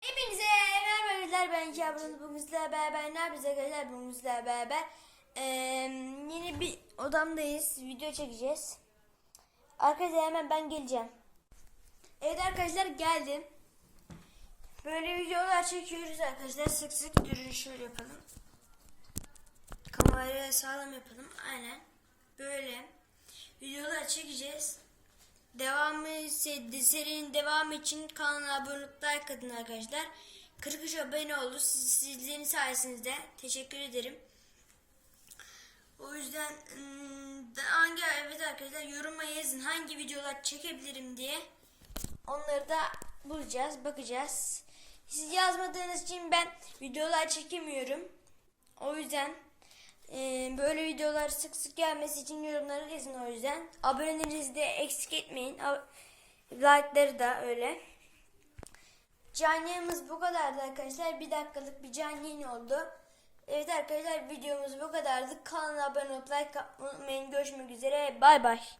Hepinize merhaba arkadaşlar ben Şabrın bugün beraber ne yapacağız arkadaşlar? Bugün beraber Ee, yeni bir odamdayız. Video çekeceğiz. Arkadaşlar hemen ben geleceğim. Evet arkadaşlar geldim. Böyle videolar çekiyoruz arkadaşlar. Sık sık durun şöyle yapalım. Kamerayı sağlam yapalım. Aynen. Böyle videolar çekeceğiz Devamı se- serinin devamı için kanala abone olup like atın arkadaşlar. 43 abone oldu. Siz, sizlerin sayesinde. Teşekkür ederim. O yüzden da- hangi evet arkadaşlar yoruma yazın hangi videolar çekebilirim diye. Onları da bulacağız, bakacağız. Siz yazmadığınız için ben videolar çekemiyorum. O yüzden böyle videolar sık sık gelmesi için yorumları yazın o yüzden. Abonelerinizi de eksik etmeyin. Like'ları da öyle. Canlı yayınımız bu kadardı arkadaşlar. Bir dakikalık bir canlı yayın oldu. Evet arkadaşlar videomuz bu kadardı. Kanala abone olup like atmayı unutmayın. Görüşmek üzere. Bay bay.